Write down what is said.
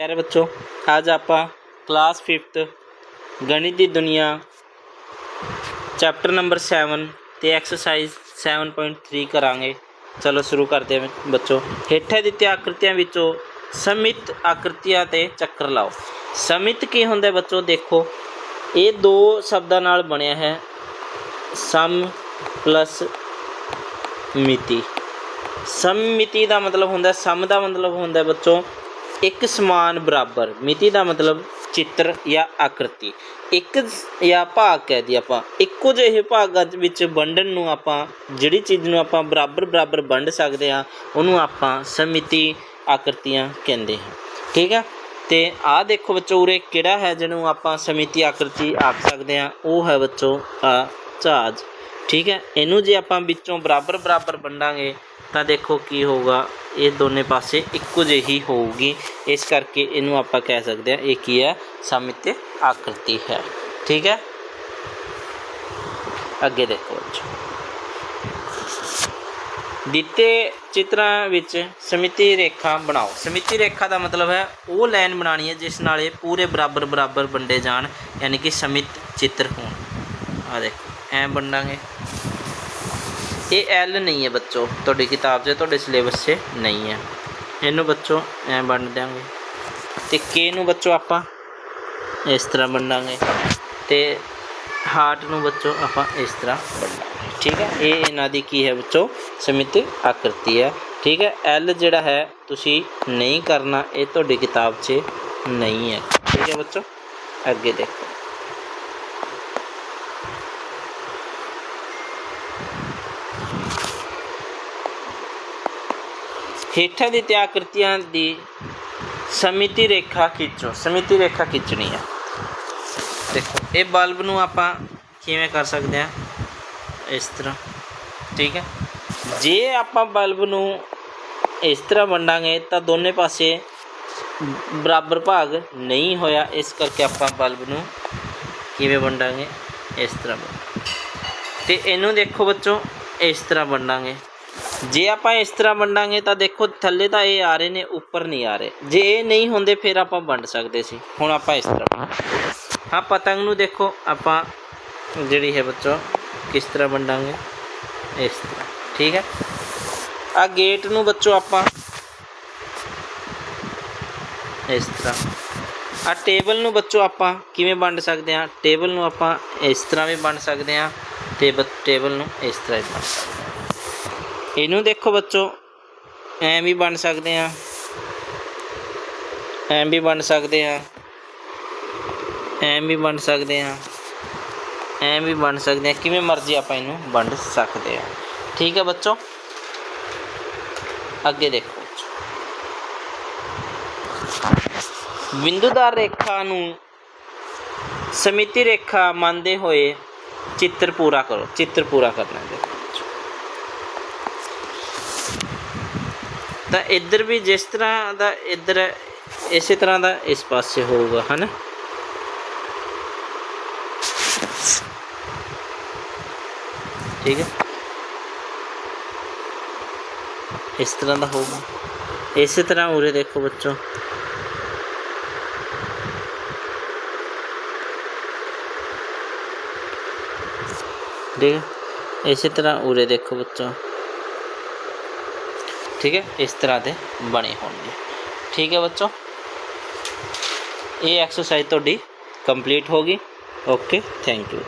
ਪਿਆਰੇ ਬੱਚੋ, ਅੱਜ ਆਪਾਂ ਕਲਾਸ 5th ਗਣਿਤ ਦੀ ਦੁਨੀਆ ਚੈਪਟਰ ਨੰਬਰ 7 ਤੇ ਐਕਸਰਸਾਈਜ਼ 7.3 ਕਰਾਂਗੇ। ਚਲੋ ਸ਼ੁਰੂ ਕਰਦੇ ਹਾਂ ਬੱਚੋ। ਹੇਠਾਂ ਦਿੱਤੀਆਂ ਆਕ੍ਰਿਤੀਆਂ ਵਿੱਚੋਂ ਸਮਿਤ ਆਕ੍ਰਿਤੀਆਂ ਤੇ ਚੱਕਰ ਲਾਓ। ਸਮਿਤ ਕੀ ਹੁੰਦਾ ਬੱਚੋ, ਦੇਖੋ। ਇਹ ਦੋ ਸ਼ਬਦਾਂ ਨਾਲ ਬਣਿਆ ਹੈ। ਸਮ ਪਲੱਸ ਮਿਤੀ। ਸਮਮਿਤੀ ਦਾ ਮਤਲਬ ਹੁੰਦਾ, ਸਮ ਦਾ ਮਤਲਬ ਹੁੰਦਾ ਹੈ ਬੱਚੋ ਇੱਕ ਸਮਾਨ ਬਰਾਬਰ, ਮਿਤੀ ਦਾ ਮਤਲਬ ਚਿੱਤਰ ਜਾਂ ਆਕ੍ਰਿਤੀ। ਇੱਕ ਜਾਂ ਭਾਗ ਕਹਿ ਦੀ ਆਪਾਂ। ਇੱਕੋ ਜਿਹੇ ਭਾਗਾਂ ਵਿੱਚ ਵੰਡਣ ਨੂੰ ਆਪਾਂ ਜਿਹੜੀ ਚੀਜ਼ ਨੂੰ ਆਪਾਂ ਬਰਾਬਰ ਬਰਾਬਰ ਵੰਡ ਸਕਦੇ ਹਾਂ, ਉਹਨੂੰ ਆਪਾਂ ਸਮਿਤੀ ਆਕ੍ਰਿਤੀਆਂ ਕਹਿੰਦੇ ਹਾਂ। ਠੀਕ ਹੈ? ਤੇ ਆਹ ਦੇਖੋ ਬੱਚੋ ਉਰੇ ਕਿਹੜਾ ਹੈ ਜਿਹਨੂੰ ਆਪਾਂ ਸਮਿਤੀ ਆਕ੍ਰਿਤੀ ਆਖ ਸਕਦੇ ਹਾਂ? ਉਹ ਹੈ ਬੱਚੋ ਆ ਜਹਾਜ਼ ਠੀਕ ਹੈ? ਇਹਨੂੰ ਜੇ ਆਪਾਂ ਵਿੱਚੋਂ ਬਰਾਬਰ ਬਰਾਬਰ ਵੰਡਾਂਗੇ, ਤਾਂ ਦੇਖੋ ਕੀ ਹੋਊਗਾ। ਇਹ ਦੋਨੇ ਪਾਸੇ ਇੱਕੋ ਜਿਹੀ ਹੋਊਗੀ। ਇਸ ਕਰਕੇ ਇਹਨੂੰ ਆਪਾਂ ਕਹਿ ਸਕਦੇ ਹਾਂ, ਇਹ ਕੀ ਹੈ? ਸਮਿਤ ਆਕ੍ਰਿਤੀ ਹੈ। ਠੀਕ ਹੈ? ਅੱਗੇ ਦੇਖੋ ਬੱਚੋ ਦਿੱਤੇ ਚਿੱਤਰਾਂ ਵਿੱਚ ਸਮਿਤੀ ਰੇਖਾ ਬਣਾਓ। ਸਮਿਤੀ ਰੇਖਾ ਦਾ ਮਤਲਬ ਹੈ, ਉਹ ਲਾਈਨ ਬਣਾਉਣੀ ਹੈ ਜਿਸ ਨਾਲ ਇਹ ਪੂਰੇ ਬਰਾਬਰ ਬਰਾਬਰ ਵੰਡੇ ਜਾਣ, ਯਾਨੀ ਕਿ ਸਮਿਤ ਚਿੱਤਰ ਹੋਣ। ਆ ਦੇਖੋ, ਐ ਵੰਡਾਂਗੇ ਇਹ ਐਲ ਨਹੀਂ ਹੈ ਬੱਚੋ, ਤੁਹਾਡੀ ਕਿਤਾਬ 'ਚ, ਤੁਹਾਡੇ ਸਿਲੇਬਸ 'ਚ ਨਹੀਂ ਹੈ। ਇਹਨੂੰ ਬੱਚੋ ਐ ਵੰਡ ਦਿਆਂਗੇ। ਤੇ ਕੇ ਨੂੰ ਬੱਚੋ ਆਪਾਂ ਇਸ ਤਰ੍ਹਾਂ ਵੰਡਾਂਗੇ। ਤੇ ਹਾਰਟ ਨੂੰ ਬੱਚੋ ਆਪਾਂ ਇਸ ਤਰ੍ਹਾਂ ਵੰਡਾਂਗੇ। ਠੀਕ ਹੈ? ਇਹ ਇਹਨਾਂ ਦੀ ਕੀ ਹੈ ਬੱਚੋ? ਸਮਿਤ ਆਕ੍ਰਿਤੀ ਹੈ। ਠੀਕ ਹੈ? ਐਲ ਜਿਹੜਾ ਹੈ, ਤੁਸੀਂ ਨਹੀਂ ਕਰਨਾ, ਇਹ ਤੁਹਾਡੀ ਕਿਤਾਬ 'ਚ ਨਹੀਂ ਹੈ। ਠੀਕ ਹੈ ਬੱਚੋ? ਅੱਗੇ ਦੇਖੋ। ਹੇਠਾਂ ਦੀ ਆਕ੍ਰਿਤੀਆਂ ਦੀ ਸਮਿਤੀ ਰੇਖਾ ਖਿੱਚੋ। ਸਮਿਤੀ ਰੇਖਾ ਖਿੱਚਣੀ ਹੈ ਦੇਖੋ, ਇਹ ਬਲਬ ਨੂੰ ਆਪਾਂ ਕਿਵੇਂ ਕਰ ਸਕਦੇ ਹਾਂ ਇਸ ਤਰ੍ਹਾਂ, ਠੀਕ ਹੈ ਜੇ ਆਪਾਂ ਬਲਬ ਨੂੰ ਇਸ ਤਰ੍ਹਾਂ ਵੰਡਾਂਗੇ ਤਾਂ ਦੋਨੇ ਪਾਸੇ ਬਰਾਬਰ ਭਾਗ ਨਹੀਂ ਹੋਇਆ। ਇਸ ਕਰਕੇ ਆਪਾਂ ਬਲਬ ਨੂੰ ਕਿਵੇਂ ਵੰਡਾਂਗੇ? ਇਸ ਤਰ੍ਹਾਂ ਵੰਡਾਂਗੇ। ਤੇ ਇਹਨੂੰ ਦੇਖੋ ਬੱਚੋ, ਇਸ ਤਰ੍ਹਾਂ ਵੰਡਾਂਗੇ। ਜੇ ਆਪਾਂ ਇਸ ਤਰ੍ਹਾਂ ਵੰਡਾਂਗੇ ਤਾਂ ਦੇਖੋ ਥੱਲੇ ਤਾਂ ਇਹ ਆ ਰਹੇ ਨੇ, ਉੱਪਰ ਨਹੀਂ ਆ ਰਹੇ। ਜੇ ਇਹ ਨਹੀਂ ਹੁੰਦੇ ਫਿਰ ਆਪਾਂ ਵੰਡ ਸਕਦੇ ਸੀ। ਹੁਣ ਆਪਾਂ ਇਸ ਤਰ੍ਹਾਂ ਹਾਂ, ਪਤੰਗ ਨੂੰ ਦੇਖੋ, ਆਪਾਂ ਜਿਹੜੀ ਹੈ ਬੱਚੋ, ਕਿਸ ਤਰ੍ਹਾਂ ਵੰਡਾਂਗੇ? ਇਸ ਤਰ੍ਹਾਂ, ਠੀਕ ਹੈ? ਆ ਗੇਟ ਨੂੰ ਬੱਚੋ ਆਪਾਂ ਇਸ ਤਰ੍ਹਾਂ। ਆ ਟੇਬਲ ਨੂੰ ਬੱਚੋ ਆਪਾਂ ਕਿਵੇਂ ਵੰਡ ਸਕਦੇ ਹਾਂ? ਟੇਬਲ ਨੂੰ ਆਪਾਂ ਇਸ ਤਰ੍ਹਾਂ ਵੀ ਵੰਡ ਸਕਦੇ ਹਾਂ ਟੇਬਲ ਟੇਬਲ ਨੂੰ ਇਸ ਤਰ੍ਹਾਂ ਵੀ ਵੰਡ ਸਕਦੇ ਹਾਂ। ਇਹਨੂੰ ਦੇਖੋ ਬੱਚੋ। ਐਂ ਵੀ ਬਣ ਸਕਦੇ ਆ। ਐਂ ਵੀ ਬਣ ਸਕਦੇ ਆ। ਐਂ ਵੀ ਬਣ ਸਕਦੇ ਆ। ਐਂ ਵੀ ਬਣ ਸਕਦੇ ਆ। ਕਿਵੇਂ ਮਰਜ਼ੀ ਆਪਾਂ ਇਹਨੂੰ ਵੰਡ ਸਕਦੇ ਆ। ਠੀਕ ਹੈ ਬੱਚੋ। ਅੱਗੇ ਦੇਖੋ ਬਿੰਦੂਦਾਰ ਰੇਖਾ ਨੂੰ ਸਮਿਤੀ ਰੇਖਾ ਮੰਨਦੇ ਹੋਏ ਚਿੱਤਰ ਪੂਰਾ ਕਰੋ। ਚਿੱਤਰ ਪੂਰਾ ਕਰਨਾ ਹੈ। ਤਾਂ ਇੱਧਰ ਵੀ ਜਿਸ ਤਰ੍ਹਾਂ ਦਾ ਇੱਧਰ ਹੈ, ਇਸੇ ਤਰ੍ਹਾਂ ਦਾ ਇਸ ਪਾਸੇ ਹੋਊਗਾ ਹਨਾ? ਠੀਕ ਹੈ। ਇਸ ਤਰ੍ਹਾਂ ਦਾ ਹੋਊਗਾ। ਇਸੇ ਤਰ੍ਹਾਂ ਉਰੇ ਦੇਖੋ ਬੱਚੋ। ਠੀਕ ਹੈ। ਇਸੇ ਤਰ੍ਹਾਂ ਉਰੇ ਦੇਖੋ ਬੱਚੋ। ਠੀਕ ਹੈ, ਇਸ ਤਰ੍ਹਾਂ ਦੇ ਬਣੇ ਹੋਣਗੇ। ਠੀਕ ਹੈ ਬੱਚੋ, ਇਹ ਐਕਸਰਸਾਈਜ਼ ਤੁਹਾਡੀ ਕੰਪਲੀਟ ਹੋ ਗਈ। Okay thank you